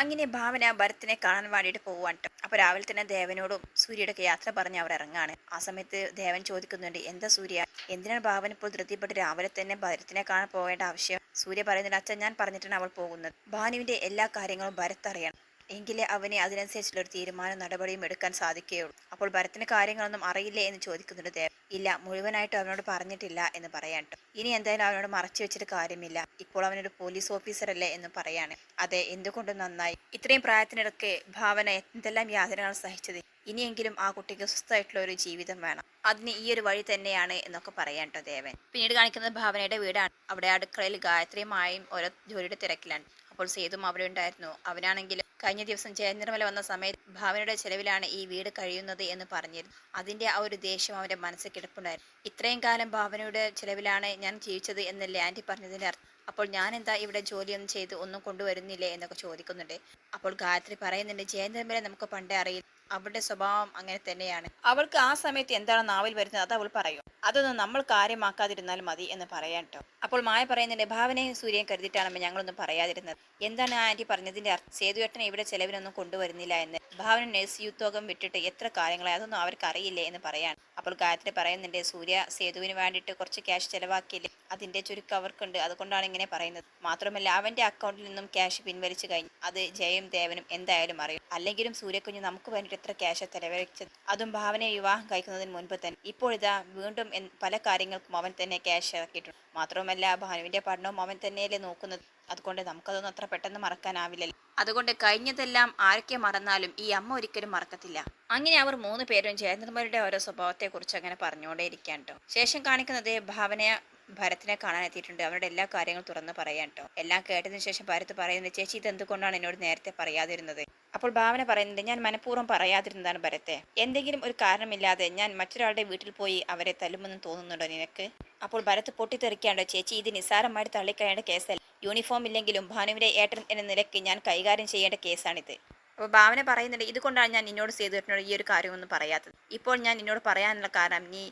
അങ്ങനെ ഭാവന ഭരത്തിനെ കാണാൻ വേണ്ടിയിട്ട് പോവാൻ കേട്ടോ അപ്പോൾ രാവിലെ തന്നെ ദേവനോടും സൂര്യയുടെ യാത്ര പറഞ്ഞ് അവർ ഇറങ്ങാണ്. ആ സമയത്ത് ദേവൻ ചോദിക്കുന്നുണ്ട് എന്താ സൂര്യ? എന്തിനാണ് ഭാവന ഇപ്പോൾ ധൃതിപ്പെട്ട് രാവിലെ തന്നെ ഭരത്തിനെ കാണാൻ പോകേണ്ട ആവശ്യം? സൂര്യ പറയുന്നുണ്ട് അച്ഛൻ ഞാൻ പറഞ്ഞിട്ടാണ് അവൾ പോകുന്നത്. ഭാനുവിന്റെ എല്ലാ കാര്യങ്ങളും ഭരത്ത് അറിയണം. എങ്കിലേ അവനെ അതിനനുസരിച്ചുള്ള ഒരു തീരുമാനം നടപടിയും എടുക്കാൻ സാധിക്കുകയുള്ളൂ. അപ്പോൾ ഭരത്തിന് കാര്യങ്ങളൊന്നും അറിയില്ലേ എന്ന് ചോദിക്കുന്നുണ്ട് ദേവ് ഇല്ല. മുഴുവനായിട്ട് അവനോട് പറഞ്ഞിട്ടില്ല എന്ന് പറയാൻ ഇനി എന്തായാലും അവനോട് മറച്ചു വെച്ചിട്ട് കാര്യമില്ല. ഇപ്പോൾ അവനൊരു പോലീസ് ഓഫീസറല്ലേ എന്ന് പറയാണ്. അതെ എന്തുകൊണ്ട് നന്നായി. ഇത്രയും പ്രായത്തിനിടയ്ക്ക് ഭാവന എന്തെല്ലാം യാതനകൾ സഹിച്ചത്. ഇനിയെങ്കിലും ആ കുട്ടിക്ക് സ്വസ്ഥമായിട്ടുള്ള ഒരു ജീവിതം വേണം. അതിന് ഈ ഒരു വഴി തന്നെയാണ് എന്നൊക്കെ പറയാൻ ട്ടോ ദേവൻ. പിന്നീട് കാണിക്കുന്നത് ഭാവനയുടെ വീടാണ്. അവിടെ അടുക്കളയിൽ ഗായത്രിയുമായും ഓരോ ജോലിയുടെ തിരക്കിലാണ്. അപ്പോൾ സേതു അവിടെ ഉണ്ടായിരുന്നു. അവനാണെങ്കിൽ കഴിഞ്ഞ ദിവസം ജയനിർമ്മല വന്ന സമയത്ത് ഭാവനയുടെ ചെലവിലാണ് ഈ വീട് കഴിയുന്നത് എന്ന് പറഞ്ഞിരുന്നു. അതിന്റെ ആ ഒരു ദേഷ്യം അവന്റെ മനസ്സിൽ കിടപ്പുണ്ടായിരുന്നു. ഇത്രയും കാലം ഭാവനയുടെ ചെലവിലാണ് ഞാൻ ജീവിച്ചത് എന്നല്ലേ ആന്റി പറഞ്ഞതിന്റെ അർത്ഥം. അപ്പോൾ ഞാൻ എന്താ ഇവിടെ ജോലിയൊന്നും ചെയ്ത് ഒന്നും കൊണ്ടുവരുന്നില്ലേ എന്നൊക്കെ ചോദിക്കുന്നുണ്ട്. അപ്പോൾ ഗായത്രി പറയുന്നുണ്ട് ജയനിർമ്മല നമുക്ക് പണ്ടേ അറിയില്ല. അവളുടെ സ്വഭാവം അങ്ങനെ തന്നെയാണ്. അവൾക്ക് ആ സമയത്ത് എന്താണ് നാവിൽ വരുന്നത് അത് അവൾ പറയും. അതൊന്നും നമ്മൾ കാര്യമാക്കാതിരുന്നാൽ മതി എന്ന് പറയാൻ കേട്ടോ അപ്പോൾ മായ പറയുന്നുണ്ട് ഭാവനയും സൂര്യയും കരുതിയിട്ടാണ് ഞങ്ങളൊന്നും പറയാതിരുന്നത്. എന്താണ് ആ ആന്റി പറഞ്ഞതിന്റെ അർത്ഥം സേതുവേട്ടനെ ഇവിടെ ചെലവിനൊന്നും കൊണ്ടുവരുന്നില്ല എന്ന്. ഭാവന നഴ്സ് യുദ്ധോകം വിട്ടിട്ട് എത്ര കാര്യങ്ങളായി അതൊന്നും അവർക്ക് അറിയില്ലേ എന്ന് പറയാൻ അപ്പോൾ ഗായത്രി പറയുന്നുണ്ട് സൂര്യ സേതുവിന് വേണ്ടിയിട്ട് കുറച്ച് ക്യാഷ് ചെലവാക്കിയില്ലേ? അതിന്റെ ചുരുക്കം അവർക്കുണ്ട്. അതുകൊണ്ടാണ് ഇങ്ങനെ പറയുന്നത്. മാത്രമല്ല അവന്റെ അക്കൗണ്ടിൽ നിന്നും ക്യാഷ് പിൻവലിച്ചു കഴിഞ്ഞു. അത് ജയും ദേവനും എന്തായാലും അറിയും. അല്ലെങ്കിലും സൂര്യക്കുഞ്ഞ് നമുക്ക് വേണ്ടിയിട്ട് എത്ര ക്യാഷ് ചെലവഴിച്ചത്? അതും ഭാവനയെ വിവാഹം കഴിക്കുന്നതിന് മുൻപ് തന്നെ. ഇപ്പോഴിതാ വീണ്ടും പല കാര്യങ്ങൾക്കും അവൻ തന്നെ ക്യാഷ് ഇറക്കിയിട്ടുണ്ട്. മാത്രവുമല്ല ഭാനുവിന്റെ പഠനവും അവൻ തന്നെയല്ലേ നോക്കുന്നത്. അതുകൊണ്ട് നമുക്കതൊന്നും അത്ര പെട്ടെന്ന് മറക്കാനാവില്ലല്ലോ. അതുകൊണ്ട് കഴിഞ്ഞതെല്ലാം ആരൊക്കെ മറന്നാലും ഈ അമ്മ ഒരിക്കലും മറക്കത്തില്ല. അങ്ങനെ അവർ മൂന്ന് പേരും ജയനിർമ്മലയുടെ ഓരോ സ്വഭാവത്തെ കുറിച്ച് അങ്ങനെ പറഞ്ഞുകൊണ്ടേ ഇരിക്കാൻ ട്ടോ ശേഷം കാണിക്കുന്നത് ഭാവനയ ഭരത്തിനെ കാണാൻ എത്തിയിട്ടുണ്ട് അവരുടെ എല്ലാ കാര്യങ്ങളും തുറന്ന് പറയാൻ കേട്ടോ. എല്ലാം കേട്ടതിന് ശേഷം ഭരത് പറയുന്നത് ചേച്ചി ഇത് എന്തുകൊണ്ടാണ് എന്നോട് നേരത്തെ പറയാതിരുന്നത്? അപ്പോൾ ഭാവന പറയുന്നുണ്ട് ഞാൻ മനഃപൂർവം പറയാതിരുന്നതാണ് ഭരത്തെ. എന്തെങ്കിലും ഒരു കാരണമില്ലാതെ ഞാൻ മറ്റൊരാളുടെ വീട്ടിൽ പോയി അവരെ തല്ലുമെന്ന് തോന്നുന്നുണ്ടോ നിനക്ക്? അപ്പോൾ ഭരത് പൊട്ടിത്തെറിക്കാണ്ടോ ചേച്ചി ഇത് നിസ്സാരമായിട്ട് തള്ളിക്കളയേണ്ട കേസല്ല. യൂണിഫോം ഇല്ലെങ്കിലും ഭാനുവിന്റെ ഏട്ടൻ എന്ന നിലയ്ക്ക് ഞാൻ കൈകാര്യം ചെയ്യേണ്ട കേസാണിത്. അപ്പോൾ ഭാവന പറയുന്നുണ്ട് ഇതുകൊണ്ടാണ് ഞാൻ നിന്നോട് സേതുവിനോട് ഈ ഒരു കാര്യമൊന്നും പറയാത്തത്. ഇപ്പോൾ ഞാൻ നിന്നോട് പറയാനുള്ള കാരണം നീ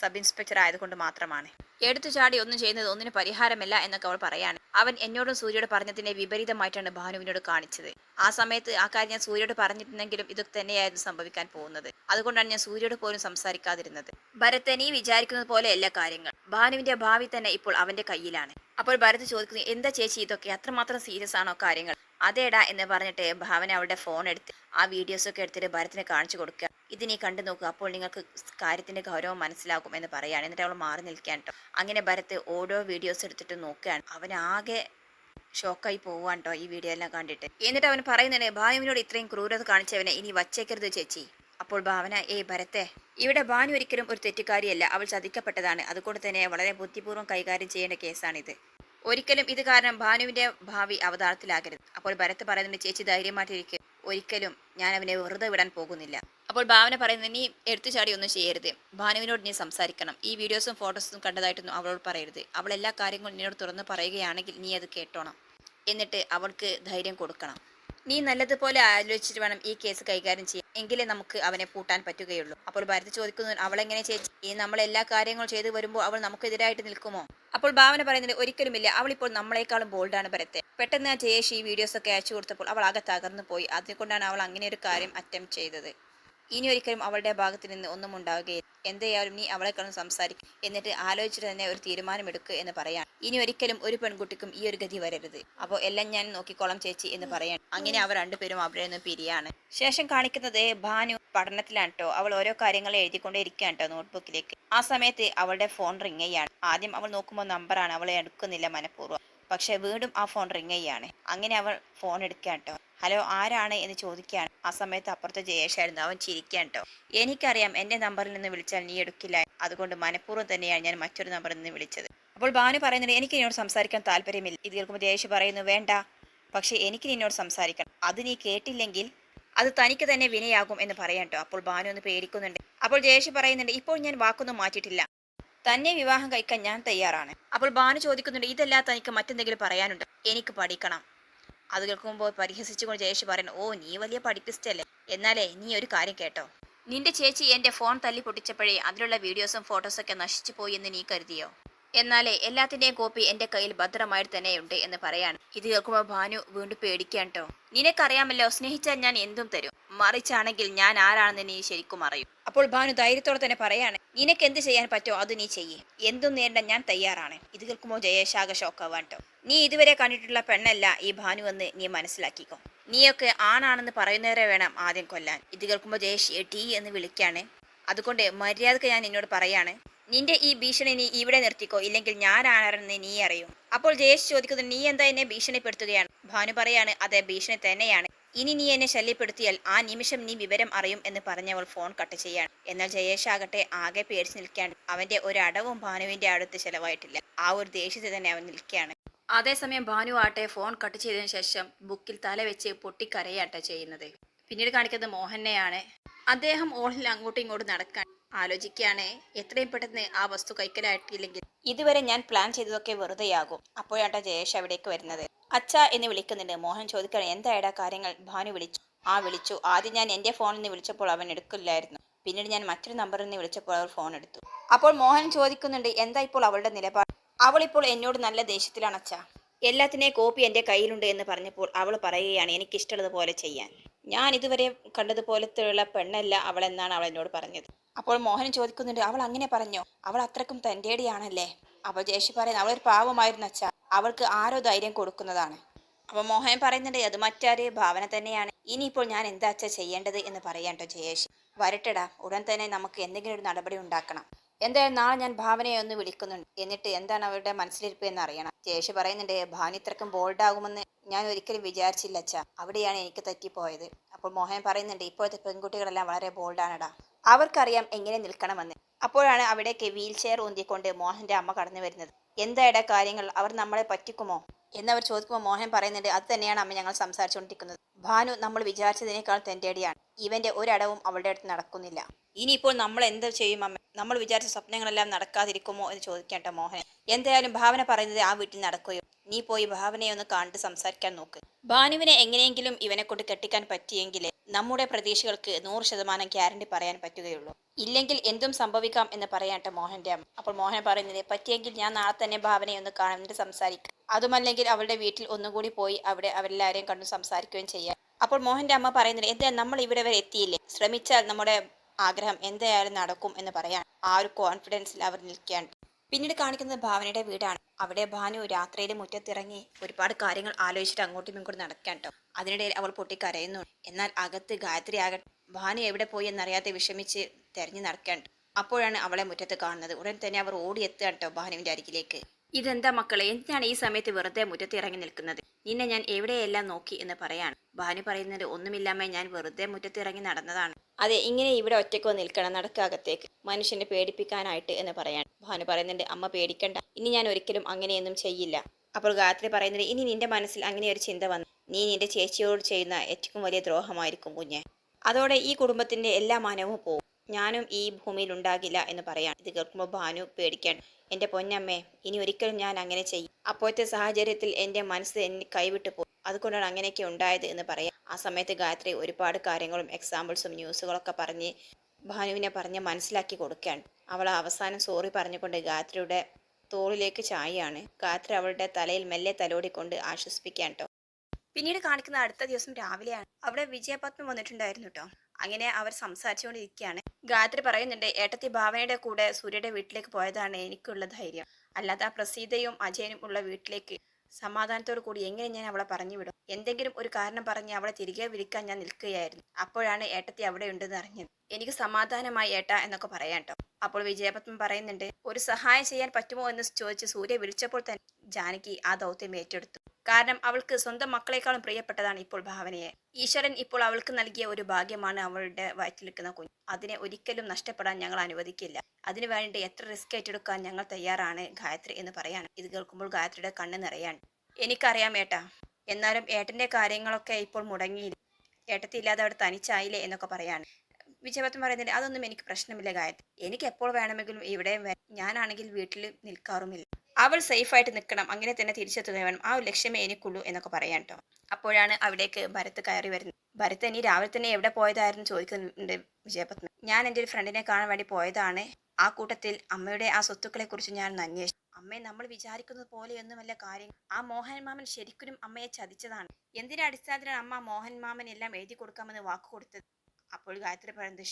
സബ് ഇൻസ്പെക്ടർ ആയതുകൊണ്ട് മാത്രമാണ്. എടുത്തു ചാടി ഒന്നും ചെയ്യുന്നത് ഒന്നിന് പരിഹാരമല്ല എന്നൊക്കെ അവൾ പറയാണ്. അവൻ എന്നോടും സൂര്യയോട് പറഞ്ഞതിനെ വിപരീതമായിട്ടാണ് ഭാനുവിനോട് കാണിച്ചത്. ആ സമയത്ത് ആ കാര്യം ഞാൻ സൂര്യയോട് പറഞ്ഞിട്ടുണ്ടെങ്കിലും ഇതൊക്കെ തന്നെയായിരുന്നു സംഭവിക്കാൻ പോകുന്നത്. അതുകൊണ്ടാണ് ഞാൻ സൂര്യയോട് പോലും സംസാരിക്കാതിരുന്നത്. ഭരത് നീ വിചാരിക്കുന്നത് എല്ലാ കാര്യങ്ങൾ. ഭാനുവിന്റെ ഭാവി തന്നെ ഇപ്പോൾ അവന്റെ കയ്യിലാണ്. അപ്പോൾ ഭരത് ചോദിക്കുന്നു എന്താ ചേച്ചി ഇതൊക്കെ? അത്രമാത്രം സീരിയസ് ആണോ കാര്യങ്ങൾ? അതേടാ എന്ന് പറഞ്ഞിട്ട് ഭാവന അവളുടെ ഫോൺ എടുത്ത് ആ വീഡിയോസ് ഒക്കെ എടുത്തിട്ട് ഭരത്തിനെ കാണിച്ചു കൊടുക്കുക. ഇത് നീ കണ്ടു നോക്കുക. അപ്പോൾ നിങ്ങൾക്ക് കാര്യത്തിന്റെ ഗൗരവം മനസ്സിലാകും എന്ന് പറയുകയാണ്. എന്നിട്ട് അവൾ മാറി നിൽക്കാൻ കേട്ടോ. അങ്ങനെ ഭരത്ത് ഓരോ വീഡിയോസ് എടുത്തിട്ട് നോക്കുകയാണ്. അവൻ ആകെ ഷോക്കായി പോവാൻ കേട്ടോ ഈ വീഡിയോ എല്ലാം കണ്ടിട്ട്. എന്നിട്ട് അവൻ പറയുന്നുണ്ട് ഭാനുവിനോട് ഇത്രയും ക്രൂരത കാണിച്ചവനെ ഇനി വച്ചേക്കരുത് ചേച്ചി. അപ്പോൾ ഭാവന ഏയ് ഭരത്തെ ഇവിടെ ഭാനു ഒരിക്കലും ഒരു തെറ്റുകാരിയല്ല. അവൾ ചതിക്കപ്പെട്ടതാണ്. അതുകൊണ്ട് തന്നെ വളരെ ബുദ്ധിപൂർവം കൈകാര്യം ചെയ്യേണ്ട കേസാണിത് ഒരിക്കലും ഇത് കാരണം ഭാനുവിന്റെ ഭാവി അവതാരത്തിലാകരുത് അപ്പോൾ ഭരത് പറയുന്നുണ്ട് ചേച്ചി ധൈര്യമായിട്ടിരിക്കും. ഒരിക്കലും ഞാൻ അവനെ വെറുതെ വിടാൻ പോകുന്നില്ല. അപ്പോൾ ഭാവന പറയുന്നത് നീ എടുത്തുചാടി ഒന്നും ചെയ്യരുത്. ഭാനുവിനോട് നീ സംസാരിക്കണം. ഈ വീഡിയോസും ഫോട്ടോസും കണ്ടതായിട്ടൊന്നും അവളോട് പറയരുത്. അവൾ എല്ലാ കാര്യങ്ങളും നിന്നോട് തുറന്ന് പറയുകയാണെങ്കിൽ നീ അത് കേട്ടോണം. എന്നിട്ട് അവൾക്ക് ധൈര്യം കൊടുക്കണം. നീ നല്ലതുപോലെ ആലോചിച്ചിട്ട് വേണം ഈ കേസ് കൈകാര്യം ചെയ്യാൻ. എങ്കിലേ നമുക്ക് അവനെ പൂട്ടാൻ പറ്റുകയുള്ളൂ. അപ്പോൾ ഭാരത് ചോദിക്കുന്നു അവളെങ്ങനെ ചേച്ചി ഈ നമ്മൾ എല്ലാ കാര്യങ്ങളും ചെയ്തു വരുമ്പോൾ അവൾ നമുക്കെതിരായിട്ട് നിൽക്കുമോ? അപ്പോൾ ഭാവന പറയുന്നത് ഒരിക്കലുമില്ല അവൾ ഇപ്പോൾ നമ്മളെക്കാളും ബോൾഡാണ് ഭരത്തെ. പെട്ടെന്ന് ജയേഷ് ഈ വീഡിയോസ് ഒക്കെ അയച്ചു കൊടുത്തപ്പോൾ അവൾ ആകെ തകർന്നു പോയി. അതുകൊണ്ടാണ് അവൾ അങ്ങനെ ഒരു കാര്യം അറ്റംപ്റ്റ് ചെയ്തത്. ഇനി ഒരിക്കലും അവളുടെ ഭാഗത്ത് നിന്ന് ഒന്നും ഉണ്ടാവുകയില്ല. എന്തായാലും നീ അവളെ അവളെക്കാളും സംസാരിക്കും. എന്നിട്ട് ആലോചിച്ചിട്ട് തന്നെ ഒരു തീരുമാനമെടുക്കുക എന്ന് പറയാൻ ഇനി ഒരിക്കലും ഒരു പെൺകുട്ടിക്കും ഈ ഒരു ഗതി വരരുത്. അപ്പോൾ എല്ലാം ഞാൻ നോക്കിക്കോളാം ചേച്ചി എന്ന് പറയാൻ അങ്ങനെ അവർ രണ്ടുപേരും അവിടെ നിന്ന് പിരിയാണ്. ശേഷം കാണിക്കുന്നത് ഭാനു പഠനത്തിലാണ് കേട്ടോ അവൾ ഓരോ കാര്യങ്ങൾ എഴുതിക്കൊണ്ടേ ഇരിക്കുകയാണ് കേട്ടോ നോട്ട്ബുക്കിലേക്ക്. ആ സമയത്ത് അവളുടെ ഫോൺ റിംഗ് ചെയ്യാണ്. ആദ്യം അവൾ നോക്കുമ്പോൾ നമ്പറാണ്. അവളെ എടുക്കുന്നില്ല മനഃപൂർവം. പക്ഷെ വീണ്ടും ആ ഫോൺ റിംഗ് ചെയ്യാണ്. അങ്ങനെ അവൾ ഫോൺ എടുക്കാട്ടോ കേട്ടോ ഹലോ ആരാണ് എന്ന് ചോദിക്കുകയാണ്. ആ സമയത്ത് അപ്പുറത്തെ ജയേഷായിരുന്നു. അവൻ ചിരിക്കാൻ കേട്ടോ എനിക്കറിയാം എന്റെ നമ്പറിൽ നിന്ന് വിളിച്ചാൽ നീ എടുക്കില്ല. അതുകൊണ്ട് മനഃപൂർവം തന്നെയാണ് ഞാൻ മറ്റൊരു നമ്പറിൽ നിന്ന് വിളിച്ചത്. അപ്പോൾ ഭാനു പറയുന്നുണ്ട് എനിക്ക് നിന്നോട് സംസാരിക്കാൻ താല്പര്യമില്ല. ഇത് കേൾക്കുമ്പോൾ ജയേഷ് പറയുന്നു വേണ്ട. പക്ഷേ എനിക്ക് നിന്നോട് സംസാരിക്കണം. അത് നീ കേട്ടില്ലെങ്കിൽ അത് തനിക്ക് തന്നെ വിനയാകും എന്ന് പറയാൻ അപ്പോൾ ഭാനു ഒന്ന് പേടിക്കുന്നുണ്ട്. അപ്പോൾ ജയേഷ് പറയുന്നുണ്ട് ഇപ്പോൾ ഞാൻ വാക്കൊന്നും മാറ്റിയിട്ടില്ല. തന്നെ വിവാഹം കഴിക്കാൻ ഞാൻ തയ്യാറാണ്. അപ്പോൾ ഭാനു ചോദിക്കുന്നുണ്ട് ഇതെല്ലാം തനിക്ക് മറ്റെന്തെങ്കിലും പറയാനുണ്ട്? എനിക്ക് പഠിക്കണം. അത് കേൾക്കുമ്പോൾ പരിഹസിച്ചുകൊണ്ട് ജയേഷ് പറയുന്നു ഓ നീ വലിയ പഠിപ്പിസ്റ്റല്ലേ. എന്നാലേ നീ ഒരു കാര്യം കേട്ടോ. നിന്റെ ചേച്ചി എന്റെ ഫോൺ തല്ലി പൊട്ടിച്ചപ്പോഴേ അതിലുള്ള വീഡിയോസും ഫോട്ടോസൊക്കെ നശിച്ചു പോയി എന്ന് നീ കരുതിയോ? എന്നാലേ എല്ലാത്തിന്റെയും കോപ്പി എന്റെ കയ്യിൽ ഭദ്രമായിട്ട് തന്നെയുണ്ട് എന്ന് പറയാണ്. ഇത് കേൾക്കുമ്പോൾ ഭാനു വീണ്ടും പേടിക്കാൻ കേട്ടോ നിനക്കറിയാമല്ലോ സ്നേഹിച്ചാൽ ഞാൻ എന്തും തരും. മറിച്ചാണെങ്കിൽ ഞാൻ ആരാണെന്ന് നീ ശരിക്കും അറിയും. അപ്പോൾ ഭാനു ധൈര്യത്തോടെ തന്നെ പറയാണ് നിനക്ക് എന്ത് ചെയ്യാൻ പറ്റോ അത് നീ ചെയ്യേ. എന്തും നേരിടാൻ ഞാൻ തയ്യാറാണ്. ഇത് കേൾക്കുമോ ജയശാഖ ഷോക്കാവാൻ നീ ഇതുവരെ കണ്ടിട്ടുള്ള പെണ്ണല്ല ഈ ഭാനു എന്ന് നീ മനസ്സിലാക്കിക്കോ. നീയൊക്കെ ആണാണെന്ന് പറയുന്നവരെ വേണം ആദ്യം കൊല്ലാൻ. ഇത് കേൾക്കുമ്പോൾ ജയേഷ് ടീ എന്ന് വിളിക്കാണ്. അതുകൊണ്ട് മര്യാദയ്ക്ക് ഞാൻ നിന്നോട് പറയാണ് നിന്റെ ഈ ഭീഷണി നീ ഇവിടെ നിർത്തിക്കോ. ഇല്ലെങ്കിൽ ഞാൻ ആരാണെന്ന് നീ അറിയും. അപ്പോൾ ജയേഷ് ചോദിക്കുന്നത് നീ എന്താ എന്നെ ഭീഷണിപ്പെടുത്തുകയാണ്? ഭാനു പറയാണ് അതെ ഭീഷണി തന്നെയാണ്. ഇനി നീ എന്നെ ശല്യപ്പെടുത്തിയാൽ ആ നിമിഷം നീ വിവരം അറിയും എന്ന് പറഞ്ഞവൾ ഫോൺ കട്ട് ചെയ്യാണ്. എന്നാൽ ജയേഷ് ആകട്ടെ ആകെ പേടിച്ച് നിൽക്കാണ്ട് അവന്റെ ഒരടവും ഭാനുവിന്റെ അടുത്ത് ചെലവായിട്ടില്ല. ആ ഒരു ദേഷ്യത്തിൽ തന്നെ അവൻ നിൽക്കുകയാണ്. അതേസമയം ഭാനു ആട്ടെ ഫോൺ കട്ട് ചെയ്തതിനു ശേഷം ബുക്കിൽ തല വെച്ച് പൊട്ടിക്കരയാട്ട ചെയ്യുന്നത്. പിന്നീട് കാണിക്കുന്നത് മോഹനെയാണ്. അദ്ദേഹം ഓളിൽ അങ്ങോട്ടും ഇങ്ങോട്ടും നടക്കാൻ ആലോചിക്കുകയാണ്. എത്രയും പെട്ടെന്ന് ആ വസ്തു കൈക്കലായിട്ടില്ലെങ്കിൽ ഇതുവരെ ഞാൻ പ്ലാൻ ചെയ്തതൊക്കെ വെറുതെയാകും. അപ്പോഴാട്ടെ ജയേഷ് അവിടേക്ക് വരുന്നത്. അച്ഛ എന്ന് വിളിക്കുന്നുണ്ട്. മോഹൻ ചോദിക്കണം എന്തായടാ കാര്യങ്ങൾ? ഭാനു വിളിച്ചു. ആ വിളിച്ചു. ആദ്യം ഞാൻ എന്റെ ഫോണിൽ നിന്ന് വിളിച്ചപ്പോൾ അവൻ എടുക്കില്ലായിരുന്നു. പിന്നീട് ഞാൻ മറ്റൊരു നമ്പറിൽ നിന്ന് വിളിച്ചപ്പോൾ അവർ ഫോൺ എടുത്തു. അപ്പോൾ മോഹൻ ചോദിക്കുന്നുണ്ട് എന്താ ഇപ്പോൾ അവളുടെ നിലപാട്? അവൾ ഇപ്പോൾ എന്നോട് നല്ല ദേഷ്യത്തിലാണ് അച്ഛ. എല്ലാത്തിനെയും കോപ്പി എന്റെ കയ്യിലുണ്ട് എന്ന് പറഞ്ഞപ്പോൾ അവൾ പറയുകയാണ് എനിക്കിഷ്ടമുള്ളതുപോലെ ചെയ്യാൻ. ഞാൻ ഇതുവരെ കണ്ടതുപോലത്തെയുള്ള പെണ്ണല്ല അവൾ എന്നാണ് അവൾ എന്നോട് പറഞ്ഞത്. അപ്പോൾ മോഹൻ ചോദിക്കുന്നുണ്ട് അവൾ അങ്ങനെ പറഞ്ഞോ? അവൾ അത്രക്കും തന്റെടിയാണല്ലേ? അപ്പോൾ ജേഷി പറയുന്നത് അവളൊരു പാവമായിരുന്നു അച്ഛ. അവൾക്ക് ആരോ ധൈര്യം കൊടുക്കുന്നതാണ്. അപ്പോൾ മോഹൻ പറയുന്നുണ്ട് അത് മറ്റാര് ഭാവന തന്നെയാണ്. ഇനിയിപ്പോൾ ഞാൻ എന്താ അച്ഛ ചെയ്യേണ്ടത് എന്ന് കേട്ടോ ജയേഷ്. വരട്ടെടാ ഉടൻ തന്നെ നമുക്ക് എന്തെങ്കിലും ഒരു നടപടി ഉണ്ടാക്കണം. എന്തായാലും നാളെ ഞാൻ ഭാവനയെ ഒന്ന് വിളിക്കുന്നുണ്ട്. എന്നിട്ട് എന്താണ് അവരുടെ മനസ്സിലിരിപ്പ് എന്ന് അറിയണം. ജയേഷ് പറയുന്നുണ്ട് ഭാവന ഇത്രക്കും ബോൾഡ് ആകുമെന്ന് ഞാൻ ഒരിക്കലും വിചാരിച്ചില്ല അച്ഛാ. അവിടെയാണ് എനിക്ക് തെറ്റിപ്പോയത്. അപ്പോൾ മോഹൻ പറയുന്നുണ്ട് ഇപ്പോഴത്തെ പെൺകുട്ടികളെല്ലാം വളരെ ബോൾഡാണടാ അവർക്കറിയാം എങ്ങനെ നിൽക്കണമെന്ന്. അപ്പോഴാണ് അവിടേക്ക് വീൽ ചെയർ ഊന്തിക്കൊണ്ട് മോഹന്റെ അമ്മ കടന്നു വരുന്നത് എന്തായടാ കാര്യങ്ങൾ? അവർ നമ്മളെ പറ്റിക്കുമോ? എന്നവർ ചോദിക്കുമ്പോൾ മോഹൻ പറയുന്നുണ്ട് അത് തന്നെയാണ് അമ്മ ഞങ്ങൾ സംസാരിച്ചുകൊണ്ടിരിക്കുന്നത്. ഭാനു നമ്മൾ വിചാരിച്ചതിനേക്കാൾ തെന്റെടിയാണ് ഇവന്റെ ഒരടവും അവളുടെ അടുത്ത് നടക്കുന്നില്ല. ഇനിയിപ്പോൾ നമ്മൾ എന്ത് ചെയ്യും അമ്മ? നമ്മൾ വിചാരിച്ച സ്വപ്നങ്ങളെല്ലാം നടക്കാതിരിക്കുമോ? എന്ന് ചോദിക്കേണ്ട മോഹൻ. എന്തായാലും ഭാവന പറയുന്നത് ആ വീട്ടിൽ നടക്കുകയോ നീ പോയി ഭാവനയെ ഒന്ന് കണ്ട് സംസാരിക്കാൻ നോക്ക്. ഭാനുവിനെ എങ്ങനെയെങ്കിലും ഇവനെ കൊണ്ട് കെട്ടിക്കാൻ പറ്റിയെങ്കിൽ നമ്മുടെ പ്രതീക്ഷകൾക്ക് നൂറ് ശതമാനം ഗ്യാരണ്ടി പറയാൻ പറ്റുകയുള്ളൂ. ഇല്ലെങ്കിൽ എന്തും സംഭവിക്കാം എന്ന് പറയാട്ടെ മോഹന്റെ അമ്മ. അപ്പോൾ മോഹൻ പറയുന്നത് പറ്റിയെങ്കിൽ ഞാൻ നാളെ തന്നെ ഭാവനയെ ഒന്ന് കാണുന്നുണ്ട് സംസാരിക്കും. അതുമല്ലെങ്കിൽ അവളുടെ വീട്ടിൽ ഒന്നുകൂടി പോയി അവിടെ അവരെല്ലാവരെയും കണ്ടു സംസാരിക്കുകയും ചെയ്യാം. അപ്പോൾ മോഹന്റെ അമ്മ പറയുന്നത് എന്താ നമ്മൾ ഇവിടെ വരെ എത്തിയില്ലേ? ശ്രമിച്ചാൽ നമ്മുടെ ആഗ്രഹം എന്തായാലും നടക്കും എന്ന് പറയാൻ ആ ഒരു കോൺഫിഡൻസിൽ അവർ നിൽക്കുകയാണ്. പിന്നീട് കാണിക്കുന്നത് ഭാവനയുടെ വീടാണ്. അവിടെ ഭാനു രാത്രിയിൽ മുറ്റത്തിറങ്ങി ഒരുപാട് കാര്യങ്ങൾ ആലോചിച്ചിട്ട് അങ്ങോട്ടും ഇങ്ങോട്ടും നടക്കാൻ കേട്ടോ അതിനിടയിൽ അവൾ പൊട്ടി കരയുന്നു എന്നാൽ അകത്ത് ഗായത്രി ആകട്ടെ ഭാനു എവിടെ പോയി എന്നറിയാതെ വിഷമിച്ച് തെരഞ്ഞു നടക്കാൻ അപ്പോഴാണ് അവളെ മുറ്റത്ത് കാണുന്നത്. ഉടൻ തന്നെ അവർ ഓടിയെത്തുക കേട്ടോ ഭാനുവിന്റെ അരികിലേക്ക്. ഇതെന്താ മക്കളെ? എന്തിനാണ് ഈ സമയത്ത് വെറുതെ മുറ്റത്ത് ഇറങ്ങി നിൽക്കുന്നത്? നിന്നെ ഞാൻ എവിടെയെല്ലാം നോക്കി എന്ന് പറയാണ്. ഭാനു പറയുന്നത് ഒന്നുമില്ലാമേ ഞാൻ വെറുതെ മുറ്റത്ത് ഇറങ്ങി നടന്നതാണ്. അതെ ഇങ്ങനെ ഇവിടെ ഒറ്റയ്ക്കോ നിൽക്കണം നടക്കകത്തേക്ക് മനുഷ്യനെ പേടിപ്പിക്കാനായിട്ട് എന്ന് പറയാൻ ഭാനു പറയുന്നുണ്ട് അമ്മ പേടിക്കണ്ട ഇനി ഞാൻ ഒരിക്കലും അങ്ങനെയൊന്നും ചെയ്യില്ല. അപ്പോൾ ഗായത്രി പറയുന്നത് ഇനി നിന്റെ മനസ്സിൽ അങ്ങനെ ഒരു ചിന്ത വന്നു നീ നിന്റെ ചേച്ചിയോട് ചെയ്യുന്ന ഏറ്റവും വലിയ ദ്രോഹമായിരിക്കും കുഞ്ഞെ. അതോടെ ഈ കുടുംബത്തിന്റെ എല്ലാ മാനവും പോകും ഞാനും ഈ ഭൂമിയിൽ ഉണ്ടാകില്ല എന്ന് പറയാൻ. ഇത് കേൾക്കുമ്പോൾ ഭാനു പേടിക്കാൻ എന്റെ പൊന്നമ്മേ ഇനി ഒരിക്കലും ഞാൻ അങ്ങനെ ചെയ്യും. അപ്പോഴത്തെ സാഹചര്യത്തിൽ എന്റെ മനസ്സ് എന്നെ കൈവിട്ടു പോയി അതുകൊണ്ടാണ് അങ്ങനെയൊക്കെ ഉണ്ടായത് എന്ന് പറയാം. ആ സമയത്ത് ഗായത്രി ഒരുപാട് കാര്യങ്ങളും എക്സാമ്പിൾസും ന്യൂസുകളൊക്കെ പറഞ്ഞ് ഭാനുവിനെ പറഞ്ഞ് മനസ്സിലാക്കി കൊടുക്കുകയാണ്. അവൾ അവസാനം സോറി പറഞ്ഞുകൊണ്ട് ഗായത്രിയുടെ തോളിലേക്ക് ചായയാണ് ഗായത്രി അവളുടെ തലയിൽ മെല്ലെ തലോടിക്കൊണ്ട് ആശ്വസിപ്പിക്കാൻ കേട്ടോ പിന്നീട് കാണിക്കുന്ന അടുത്ത ദിവസം രാവിലെയാണ്. അവിടെ വിജയപത്മം വന്നിട്ടുണ്ടായിരുന്നു കേട്ടോ അങ്ങനെ അവർ സംസാരിച്ചുകൊണ്ടിരിക്കുകയാണ്. ഗായത്രി പറയുന്നുണ്ട് ഏട്ടത്തി ഭാവനയുടെ കൂടെ സൂര്യയുടെ വീട്ടിലേക്ക് പോയതാണ് എനിക്കുള്ള ധൈര്യം. അല്ലാതെ ആ പ്രസീതയും അജയനും ഉള്ള വീട്ടിലേക്ക് സമാധാനത്തോടു കൂടി എങ്ങനെ ഞാൻ അവളെ പറഞ്ഞു വിടും? എന്തെങ്കിലും ഒരു കാരണം പറഞ്ഞ് അവളെ തിരികെ വിളിക്കാൻ ഞാൻ നിൽക്കുകയായിരുന്നു. അപ്പോഴാണ് ഏട്ടത്തി അവിടെ ഉണ്ടെന്ന് അറിഞ്ഞത്. എനിക്ക് സമാധാനമായി ഏട്ട എന്നൊക്കെ പറയാം കേട്ടോ അപ്പോൾ വിജയപത്മൻ പറയുന്നുണ്ട് ഒരു സഹായം ചെയ്യാൻ പറ്റുമോ എന്ന് ചോദിച്ച് സൂര്യ വിളിച്ചപ്പോൾ തന്നെ ജാനകി ആ ദൗത്യം ഏറ്റെടുത്തു. കാരണം അവൾക്ക് സ്വന്തം മക്കളെക്കാളും പ്രിയപ്പെട്ടതാണ് ഇപ്പോൾ ഭാവനയെ. ഈശ്വരൻ ഇപ്പോൾ അവൾക്ക് നൽകിയ ഒരു ഭാഗ്യമാണ് അവളുടെ വയറ്റിലിരിക്കുന്ന കുഞ്ഞ്. അതിനെ ഒരിക്കലും നഷ്ടപ്പെടാൻ ഞങ്ങൾ അനുവദിക്കില്ല. അതിനു വേണ്ടി എത്ര റിസ്ക് ഏറ്റെടുക്കാൻ ഞങ്ങൾ തയ്യാറാണ് ഗായത്രി എന്ന് പറയാണ്. ഇത് കേൾക്കുമ്പോൾ ഗായത്രിയുടെ കണ്ണ് നിറയാണ്. എനിക്കറിയാം ഏട്ടാ. എന്നാലും ഏട്ടന്റെ കാര്യങ്ങളൊക്കെ ഇപ്പോൾ മുടങ്ങിയില്ല ഏട്ടത്തി ഇല്ലാതെ അവിടെ തനിച്ചായില്ലേ എന്നൊക്കെ പറയാണ്. വിജയപത്മൻ പറയുന്നുണ്ട് അതൊന്നും എനിക്ക് പ്രശ്നമില്ല ഗായത്രി. എനിക്ക് എപ്പോൾ വേണമെങ്കിലും ഇവിടെ. ഞാനാണെങ്കിൽ വീട്ടിൽ നിൽക്കാറുമില്ല. അവൾ സേഫായിട്ട് നിൽക്കണം. അങ്ങനെ തന്നെ തിരിച്ചെത്തുക വേണം. ആ ഒരു ലക്ഷ്യമേ എനിക്കുള്ളൂ എന്നൊക്കെ പറയാൻ കേട്ടോ അപ്പോഴാണ് അവിടേക്ക് ഭരത് കയറി വരുന്നത്. ഭരത് ഇനി രാവിലെ തന്നെ എവിടെ പോയതായിരുന്നു ചോദിക്കുന്നുണ്ട് വിജയപത്മൻ ഞാൻ എന്റെ ഒരു ഫ്രണ്ടിനെ കാണാൻ വേണ്ടി പോയതാണ്. ആ കൂട്ടത്തിൽ അമ്മയുടെ ആ സ്വത്തുക്കളെ കുറിച്ച് ഞാൻ അന്വേഷിച്ചു. അമ്മയെ നമ്മൾ വിചാരിക്കുന്നത് പോലെയൊന്നുമല്ല കാര്യം. ആ മോഹൻ മാമൻ ശരിക്കും അമ്മയെ ചതിച്ചതാണ്. എന്തിന്റെ അടിസ്ഥാനത്തിലാണ് അമ്മ മോഹൻ മാമൻ എല്ലാം എഴുതി കൊടുക്കാമെന്ന് വാക്ക് കൊടുത്തത്? അപ്പോൾ ഗായത്രി പറയുന്നത്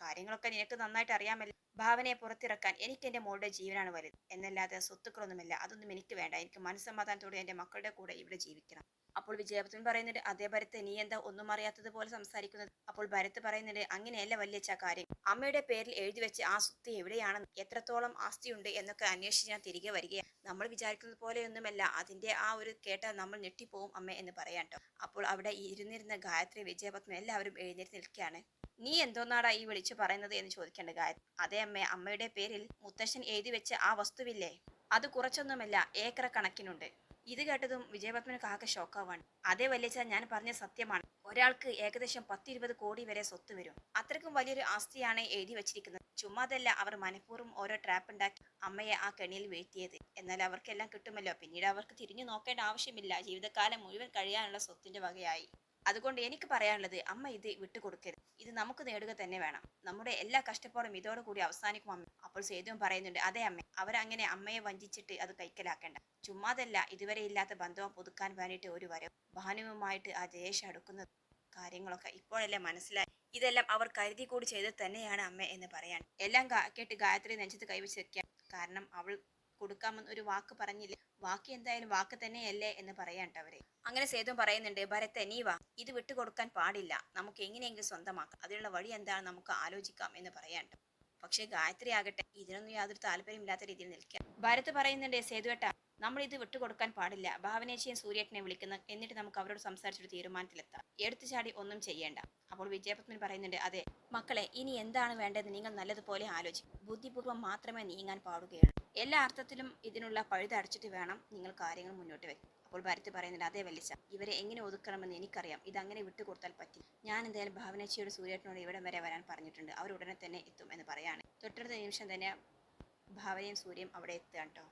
കാര്യങ്ങളൊക്കെ നിനക്ക് നന്നായിട്ട് അറിയാമല്ലോ? ഭാവനയെ പുറത്തിറക്കാൻ എനിക്ക് എന്റെ മോളുടെ ജീവനാണ് വലുത്. എന്നല്ലാതെ സ്വത്തുക്കളൊന്നുമില്ല. അതൊന്നും എനിക്ക് വേണ്ട. എനിക്ക് മനസ്സമാധാനത്തോടെ എന്റെ മക്കളുടെ കൂടെ ഇവിടെ ജീവിക്കണം. അപ്പോൾ വിജയപത്മൻ പറയുന്നുണ്ട് അതേ ഭരത്ത് നീ എന്താ ഒന്നും അറിയാത്തത് പോലെ സംസാരിക്കുന്നത്? അപ്പോൾ ഭരത്ത് പറയുന്നുണ്ട് അങ്ങനെയല്ല വല്യച്ച കാര്യം. അമ്മയുടെ പേരിൽ എഴുതി വെച്ച് ആ സ്വത്ത് എവിടെയാണ് എത്രത്തോളം ആസ്തിയുണ്ട് എന്നൊക്കെ അന്വേഷിച്ച് ഞാൻ തിരികെ വരികയാണ്. നമ്മൾ വിചാരിക്കുന്നത് പോലെയൊന്നുമല്ല. അതിന്റെ ആ ഒരു കേട്ട നമ്മൾ ഞെട്ടിപ്പോവും അമ്മ എന്ന് പറയാം അപ്പോൾ അവിടെ ഇരുന്നിരുന്ന ഗായത്രി വിജയപത്മ എല്ലാവരും എഴുന്നേറ്റ് നിൽക്കുകയാണ്. നീ എന്തോന്നാടാ ഈ വിളിച്ചു പറയുന്നത് എന്ന് ചോദിക്കേണ്ട ഗായത്രി. അതേ അമ്മ അമ്മയുടെ പേരിൽ മുത്തശ്ശൻ എഴുതി വെച്ച ആ വസ്തുവില്ലേ? അത് കുറച്ചൊന്നുമല്ല ഏക്കറ കണക്കിനുണ്ട്. ഇത് കേട്ടതും വിജയപത്മനക്ക് ആകെ ഷോക്കാവാണ് അതേ വല്യച്ച ഞാൻ പറഞ്ഞ സത്യമാണ്. ഒരാൾക്ക് ഏകദേശം പത്തിരുപത് കോടി വരെ സ്വത്ത് വരും. അത്രക്കും വലിയൊരു ആസ്തിയാണ് എഴുതി വെച്ചിരിക്കുന്നത്. ചുമ്മാതല്ല അവർ മനഃപൂർവം ഓരോ ട്രാപ്പ് ഉണ്ടാക്കി അമ്മയെ ആ കെണിയിൽ വീഴ്ത്തിയത്. എന്നാൽ അവർക്കെല്ലാം കിട്ടുമല്ലോ. പിന്നീട് അവർക്ക് തിരിഞ്ഞു നോക്കേണ്ട ആവശ്യമില്ല. ജീവിതകാലം മുഴുവൻ കഴിയാനുള്ള സ്വത്തിന്റെ വകയായി. അതുകൊണ്ട് എനിക്ക് പറയാനുള്ളത് അമ്മ ഇത് വിട്ടുകൊടുക്കരുത്. ഇത് നമുക്ക് നേടുക തന്നെ വേണം. നമ്മുടെ എല്ലാ കഷ്ടപ്പാടും ഇതോടുകൂടി അവസാനിക്കും അമ്മ. അപ്പോൾ സേതുവും പറയുന്നുണ്ട് അതെ അമ്മ അവരങ്ങനെ അമ്മയെ വഞ്ചിച്ചിട്ട് അത് കൈക്കലാക്കേണ്ട. ചുമ്മാതല്ല ഇതുവരെ ഇല്ലാത്ത ബന്ധവും പുതുക്കാൻ വേണ്ടിയിട്ട് ഒരു വരവ് ഭാനുവുമായിട്ട് ആ ജയേഷ് അടുക്കുന്നത് കാര്യങ്ങളൊക്കെ ഇപ്പോഴല്ലേ മനസ്സിലായി. ഇതെല്ലാം അവർ കരുതി കൂടി ചെയ്തത് തന്നെയാണ് അമ്മ എന്ന് പറയാൻ. എല്ലാം കേട്ട് ഗായത്രി നെഞ്ചത്ത് കൈവച്ച് വെക്കാം കാരണം അവൾ കൊടുക്കാമെന്ന് ഒരു വാക്ക് പറഞ്ഞില്ലേ. വാക്ക് എന്തായാലും വാക്ക് തന്നെയല്ലേ എന്ന് പറയാണ്ടവരെ അങ്ങനെ സേതു പറയുന്നുണ്ട് ഭരത്തെ നീ വാ. ഇത് വിട്ടുകൊടുക്കാൻ പാടില്ല. നമുക്ക് എങ്ങനെയെങ്കിലും സ്വന്തമാക്കാം. അതിനുള്ള വഴി എന്താണ് നമുക്ക് ആലോചിക്കാം എന്ന് പറയാൻ ട്ടോ പക്ഷേ ഗായത്രി ആകട്ടെ ഇതിനൊന്നും യാതൊരു താല്പര്യമില്ലാത്ത രീതിയിൽ നിൽക്കുക. ഭരത് പറയുന്നുണ്ട് സേതുവേട്ട നമ്മൾ ഇത് വിട്ടുകൊടുക്കാൻ പാടില്ല. ഭാവനേശിയും സൂര്യേട്ടനെ വിളിക്കുന്ന എന്നിട്ട് നമുക്ക് അവരോട് സംസാരിച്ചൊരു തീരുമാനത്തിലെത്താം. എടുത്തു ചാടി ഒന്നും ചെയ്യേണ്ട. അപ്പോൾ വിജയപത്മൻ പറയുന്നുണ്ട് അതെ മക്കളെ ഇനി എന്താണ് വേണ്ടത് നിങ്ങൾ നല്ലതുപോലെ ആലോചിക്കും. ബുദ്ധിപൂർവം മാത്രമേ നീങ്ങാൻ പാടുകയുള്ളൂ. എല്ലാ അർത്ഥത്തിലും ഇതിനുള്ള പഴുതടച്ചിട്ട് വേണം നിങ്ങൾ കാര്യങ്ങൾ മുന്നോട്ട് വെക്കാൻ അപ്പോൾ ഭരത് പറയുന്നില്ല അതേ വലിച്ച ഇവരെ എങ്ങനെ ഒതുക്കണമെന്ന് എനിക്കറിയാം. ഇത് അങ്ങനെ വിട്ടുകൊടുത്താൽ പറ്റി. ഞാൻ എന്തായാലും ഭാവനച്ചിയോട് സൂര്യേട്ടനോട് ഇവിടെ വരെ വരാൻ പറഞ്ഞിട്ടുണ്ട്. അവർ ഉടനെ തന്നെ എത്തും എന്ന് പറയാണ്. തൊട്ടടുത്ത നിമിഷം തന്നെ ഭാവനയും സൂര്യയും അവിടെ എത്തുകയാണ് കേട്ടോ